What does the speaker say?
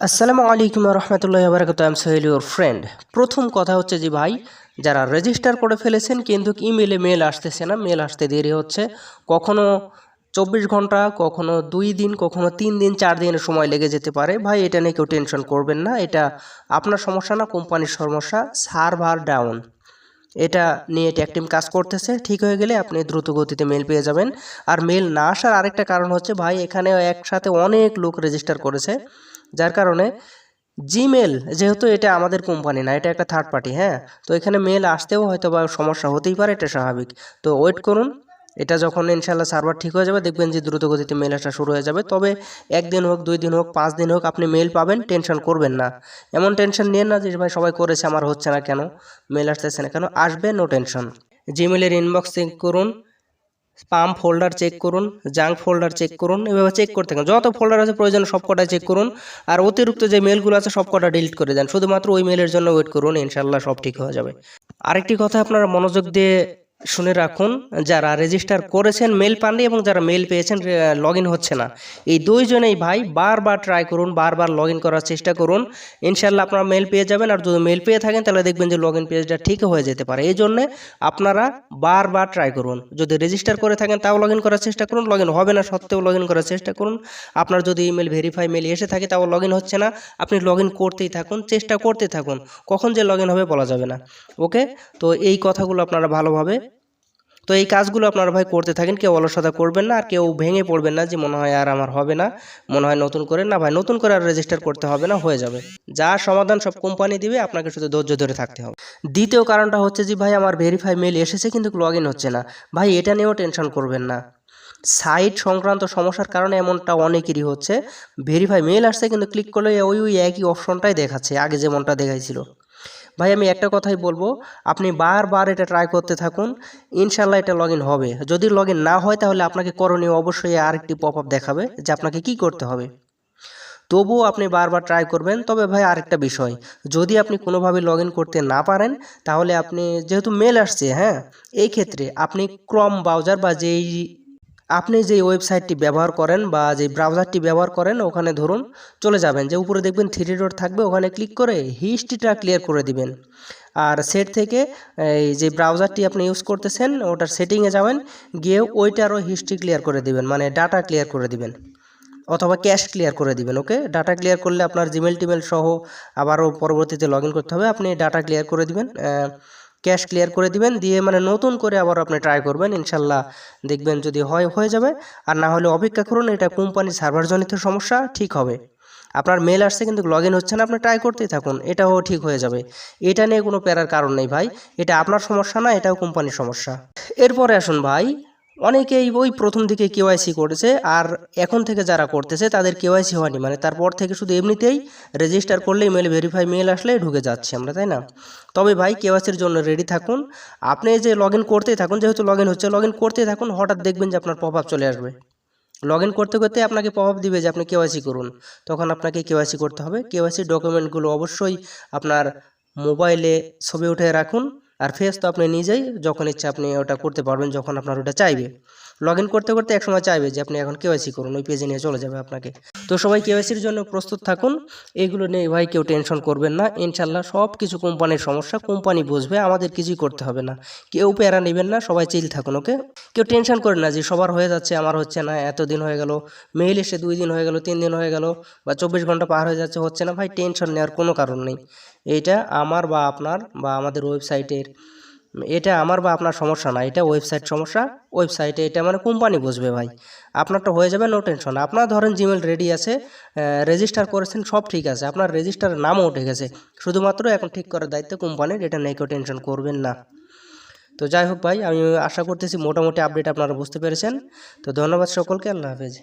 আসসালামু আলাইকুম রহমতুল্লাহ বারকাত আম Sohel your friend প্রথম কথা হচ্ছে যে ভাই, যারা রেজিস্টার করে ফেলেছেন কিন্তু ইমেলে মেল আসতেছে না মেল আসতে দেরি হচ্ছে। কখনো চব্বিশ ঘণ্টা, কখনো দুই দিন, কখনো তিন দিন, চার দিনের সময় লেগে যেতে পারে। ভাই, এটা নিয়ে কেউ টেনশন করবেন না। এটা আপনার সমস্যা না, কোম্পানির সমস্যা। সার্ভার ডাউন এটা নিয়ে ট্যাক টিম কাজ করতেছে। ঠিক হয়ে গেলে আপনি দ্রুত গতিতে মেল পেয়ে যাবেন। আর মেল না আসার আরেকটা কারণ হচ্ছে ভাই এখানে একসাথে অনেক লোক রেজিস্টার করেছে। যার কারণে জিমেল যেহেতু এটা আমাদের কোম্পানি না, এটা একটা থার্ড পার্টি হ্যাঁ? তো এখানে মেল আসতেও হয়তো বা সমস্যা হতেই পারে, এটা স্বাভাবিক। তো ওয়েট করুন, এটা যখন ইনশাল্লাহ সার্ভার ঠিক হয়ে যাবে, দেখবেন যে দ্রুত গতিতে মেল আসা শুরু হয়ে যাবে। তবে একদিন হোক, দুই দিন হোক, পাঁচ দিন হোক, আপনি মেল পাবেন টেনশন করবেন না। এমন টেনশন নিয়ে না যে, ভাই, সবাই করেছে, আমার হচ্ছে না কেন? মেল আসতেছে না কেন? আসবে নো টেনশন জিমেলের ইনবক্স চেক করুন স্পাম ফোল্ডার চেক করুন জাঙ্ক ফোল্ডার চেক করুন, এভাবে চেক করতে থাকুন। যত ফোল্ডার আছে প্রয়োজন সব কটা চেক করুন, আর অতিরিক্ত যে মেলগুলো আছে সবকটা ডিলিট করে দেন। শুধুমাত্র ওই মেলের জন্য ওয়েট করুন ইনশাল্লাহ সব ঠিক হয়ে যাবে। আরেকটি কথা আপনারা মনোযোগ দিয়ে শুনে রাখুন, যারা রেজিস্টার করেছেন মেল পাননি এবং যারা মেল পেয়েছেন লগ হচ্ছে না। এই দুইজনেই ভাই বারবার ট্রাই করুন, বারবার লগ করার চেষ্টা করুন। ইনশাল্লাহ আপনারা মেল পেয়ে যাবেন, আর যদি মেল পেয়ে থাকেন, তাহলে দেখবেন যে লগ ইন পেজটা ঠিক হয়ে যেতে পারে। এই জন্যে আপনারা বারবার ট্রাই করুন। যদি রেজিস্টার করে থাকেন, তাও লগ করার চেষ্টা করুন। লগ হবে না, সত্ত্বেও লগ করার চেষ্টা করুন। আপনার যদি ইমেল ভেরিফাই মেল এসে থাকে, তাও লগ হচ্ছে না। আপনি লগ করতেই থাকুন, চেষ্টা করতে থাকুন। কখন যে লগ হবে বলা যাবে না। ওকে তো এই কথাগুলো আপনারা ভালোভাবে তো এই কাজগুলো আপনারা ভাই করতে থাকেন, কেউ অলসতা করবেন না, আর কেউ ভেঙে পড়বেন না যে মনে হয় আর আমার হবে না, মনে হয় নতুন করে, না ভাই নতুন করে আর রেজিস্টার করতে হবে না, হয়ে যাবে। যা সমাধান সব কোম্পানি দিবে, আপনাকে শুধু ধৈর্য ধরে থাকতে হবে। দ্বিতীয় কারণটা হচ্ছে যে ভাই আমার ভেরিফাই মেল এসেছে কিন্তু লগ হচ্ছে না। ভাই এটা নিয়েও টেনশন করবেন না। সাইট সংক্রান্ত সমস্যার কারণে এমনটা অনেকেরই হচ্ছে। ভেরিফাই মেল আসছে কিন্তু ক্লিক করলে ওই ওই একই অপশনটাই দেখাচ্ছে, আগে যেমনটা দেখাইছিল। ভাই, আমি একটা কথাই বলব, আপনি বারবার এটা ট্রাই করতে থাকুন ইনশাল্লাহ এটা লগ হবে। যদি লগ না হয়, তাহলে আপনাকে করণীয় অবশ্যই আরেকটি পপ আপ দেখাবে, যে আপনাকে কি করতে হবে। তবুও আপনি বারবার ট্রাই করবেন, তবে ভাই, আরেকটা বিষয়, যদি আপনি কোনোভাবে লগ করতে না পারেন, তাহলে আপনি, যেহেতু মেল আসছে হ্যাঁ এই ক্ষেত্রে আপনি ক্রম ব্রাউজার বা যেই আপনি যে ওয়েবসাইটটি ব্যবহার করেন বা যে ব্রাউজারটি ব্যবহার করেন, ওখানে ধরুন চলে যাবেন, যে উপরে দেখবেন থ্রি ডট থাকবে, ওখানে ক্লিক করে হিস্ট্রিটা ক্লিয়ার করে দিবেন। আর সেট থেকে এই যে ব্রাউজারটি আপনি ইউজ করতেছেন, ওটার সেটিংয়ে যাবেন, গিয়ে ওইটারও হিস্ট্রি ক্লিয়ার করে দিবেন মানে ডাটা ক্লিয়ার করে দিবেন, অথবা ক্যাশ ক্লিয়ার করে দিবেন ওকে ডাটা ক্লিয়ার করলে আপনার জিমেল টিমেল সহ আবারও পরবর্তীতে লগ করতে হবে, আপনি ডাটা ক্লিয়ার করে দিবেন ক্যাশ ক্লিয়ার করে দিবেন, দিয়ে মানে নতুন করে আবার আপনি ট্রাই করবেন, ইনশাল্লাহ দেখবেন যদি হয়, হয়ে যাবে। আর না হলে অপেক্ষা করুন, এটা কোম্পানির সার্ভারজনিত সমস্যা, ঠিক হবে। আপনার মেল আসছে কিন্তু লগ ইন হচ্ছে না, আপনি ট্রাই করতেই থাকুন, এটাও ঠিক হয়ে যাবে। এটা নিয়ে কোনো প্যারার কারণ নেই ভাই, এটা আপনার সমস্যা না, এটাও কোম্পানির সমস্যা। এরপরে আসুন ভাই অনেকেই ওই প্রথম দিকে কেওয়াইসি করেছে আর এখন থেকে যারা করতেছে তাদের কেওয়াইসি হয়নি। মানে তারপর থেকে শুধু এমনিতেই রেজিস্টার করলে ইমেল ভেরিফাই মেল আসলে ঢুকে যাচ্ছে আমরা, তাই না? তবে ভাই কেওয়াইসির জন্য রেডি থাকুন। আপনি যে লগ ইন করতেই থাকুন, যেহেতু লগ ইন হচ্ছে লগ ইন করতেই থাকুন, হঠাৎ দেখবেন যে আপনার প্রভাব চলে আসবে। লগ ইন করতে করতে আপনাকে প্রভাব দিবে যে আপনি কেওয়াইসি করুন। তখন আপনাকে কেওয়াইসি করতে হবে। কেওয়াইসি ডকুমেন্টগুলো অবশ্যই আপনার মোবাইলে ছবি উঠে রাখুন। আর ফেস তো আপনি নিজেই যখন ইচ্ছা আপনি ওটা করতে পারবেন, যখন আপনার ওটা চাইবে। লগ করতে করতে একসময় চাইবে যে আপনি এখন কেওয়াইসি করুন, ওই পেজে নিয়ে চলে যাবে আপনাকে। তো সবাই কেওয়াইসির জন্য প্রস্তুত থাকুন। এইগুলো নিয়ে ভাই কেউ টেনশন করবেন না। ইনশাল্লাহ সব কিছু কোম্পানির সমস্যা কোম্পানি বুঝবে, আমাদের কিছুই করতে হবে না। কেউ প্যারা নেবেন না, সবাই চিল থাকুন ওকে কেউ টেনশন করেন না যে সবার হয়ে যাচ্ছে, আমার হচ্ছে না এত দিন হয়ে গেল। মেইল এসে দুই দিন হয়ে গেল, তিন দিন হয়ে গেল, বা চব্বিশ ঘণ্টা পার হয়ে যাচ্ছে, হচ্ছে না, ভাই টেনশন নেওয়ার কোনো কারণ নেই। এইটা আমার বা আপনার বা আমাদের ওয়েবসাইটের এটা আমার বা আপনার সমস্যা না, এটা ওয়েবসাইট সমস্যা। ওয়েবসাইটে এটা মানে কোম্পানি বুঝবে ভাই। আপনারটা হয়ে যাবে নো টেনশন আপনার ধরেন জিমেল রেডি আছে রেজিস্টার করেছেন, সব ঠিক আছে। আপনার রেজিস্টারের নামও উঠে গেছে। শুধুমাত্র এখন ঠিক করার দায়িত্ব কোম্পানির এটা নিয়ে কেউ টেনশন করবেন না। তো যাই হোক ভাই, আমি আশা করতেছি মোটামুটি আপডেট আপনারা বুঝতে পেরেছেন। তো ধন্যবাদ সকলকে, আল্লাহ হাফেজ।